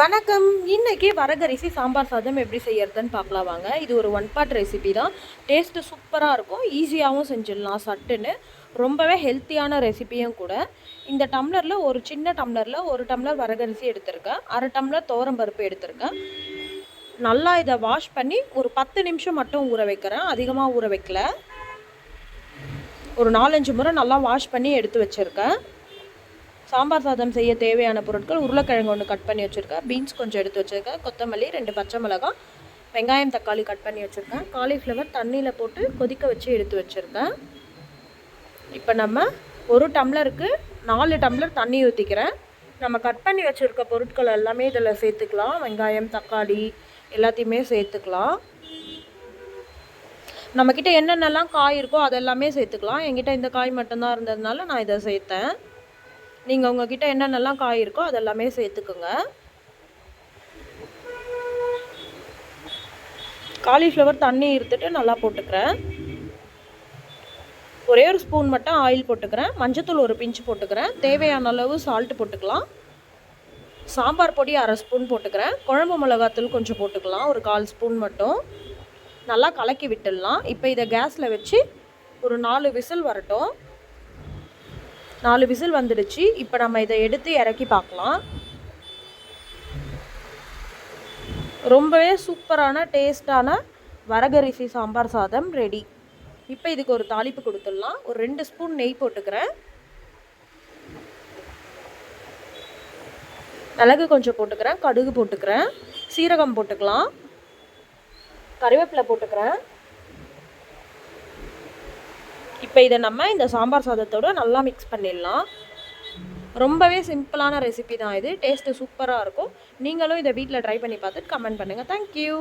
வணக்கம். இன்னைக்கு வரகரிசி சாம்பார் சாதம் எப்படி செய்யறதுன்னு பார்க்கலாம் வாங்க. இது ஒரு ஒன் பார்ட் ரெசிபி தான். டேஸ்ட்டு சூப்பராக இருக்கும். ஈஸியாகவும் செஞ்சிடலாம் சட்டுன்னு. ரொம்பவே ஹெல்த்தியான ரெசிபியும் கூட. இந்த டம்ளரில் ஒரு சின்ன டம்ளரில் ஒரு டம்ளர் வரகரிசி எடுத்திருக்கேன். அரை டம்ளர் பருப்பு எடுத்திருக்கேன். நல்லா இதை வாஷ் பண்ணி ஒரு பத்து நிமிஷம் மட்டும் ஊற வைக்கிறேன். அதிகமாக ஊற வைக்கல. ஒரு நாலஞ்சு முறை நல்லா வாஷ் பண்ணி எடுத்து வச்சுருக்கேன். சாம்பார் சாதம் செய்ய தேவையான பொருட்கள் உருளைக்கிழங்கு ஒன்று கட் பண்ணி வச்சுருக்கேன். பீன்ஸ் கொஞ்சம் எடுத்து வச்சுருக்கேன். கொத்தமல்லி ரெண்டு பச்சை மிளகாய் வெங்காயம் தக்காளி கட் பண்ணி வச்சுருக்கேன். காலிஃப்ளவர் தண்ணியில் போட்டு கொதிக்க வச்சு எடுத்து வச்சுருக்கேன். இப்போ நம்ம ஒரு டம்ளருக்கு நாலு டம்ளர் தண்ணி ஊற்றிக்கிறேன் நம்ம கட் பண்ணி வச்சுருக்க பொருட்கள் எல்லாமே இதில் சேர்த்துக்கலாம். வெங்காயம் தக்காளி எல்லாத்தையுமே சேர்த்துக்கலாம். நம்மக்கிட்ட என்னென்னலாம் காய் இருக்கோ அதெல்லாமே சேர்த்துக்கலாம். என்கிட்ட இந்த காய் மட்டும்தான் இருந்ததுனால நான் இதை சேர்த்தேன். நீங்கள் உங்ககிட்ட என்னென்னலாம் காய் இருக்கோ அதெல்லாமே சேர்த்துக்குங்க. காலிஃப்ளவர் தண்ணி இருத்துட்டு நல்லா போட்டுக்கிறேன். ஒரே ஒரு ஸ்பூன் மட்டும் ஆயில் போட்டுக்கிறேன். மஞ்சத்தூள் ஒரு பிஞ்சு போட்டுக்கிறேன். தேவையான அளவு சால்ட்டு போட்டுக்கலாம். சாம்பார் பொடி அரை ஸ்பூன் போட்டுக்கிறேன். குழம்பு மிளகாத்தூள் கொஞ்சம் போட்டுக்கலாம். ஒரு கால் ஸ்பூன் மட்டும். நல்லா கலக்கி விட்டுடலாம். இப்போ இதை கேஸில் வச்சு ஒரு நாலு விசில் வரட்டும். நாலு விசில் வந்துடுச்சு. இப்போ நம்ம இதை எடுத்து இறக்கி பார்க்கலாம். ரொம்பவே சூப்பரான டேஸ்டான வரகரிசி சாம்பார் சாதம் ரெடி. இப்போ இதுக்கு ஒரு தாளிப்பு கொடுத்துடலாம். ஒரு ரெண்டு ஸ்பூன் நெய் போட்டுக்கிறேன். மிளகு கொஞ்சம் போட்டுக்கிறேன். கடுகு போட்டுக்கிறேன். சீரகம் போட்டுக்கலாம். கறிவேப்பிலை போட்டுக்கிறேன். இப்போ இதை நம்ம இந்த சாம்பார் சாதத்தோடு நல்லா மிக்ஸ் பண்ணிடலாம். ரொம்பவே சிம்பிளான ரெசிபி தான் இது. டேஸ்ட்டு சூப்பராக இருக்கும். நீங்களும் இதை வீட்டில் ட்ரை பண்ணி பார்த்துட்டு கமெண்ட் பண்ணுங்கள் தேங்க்யூ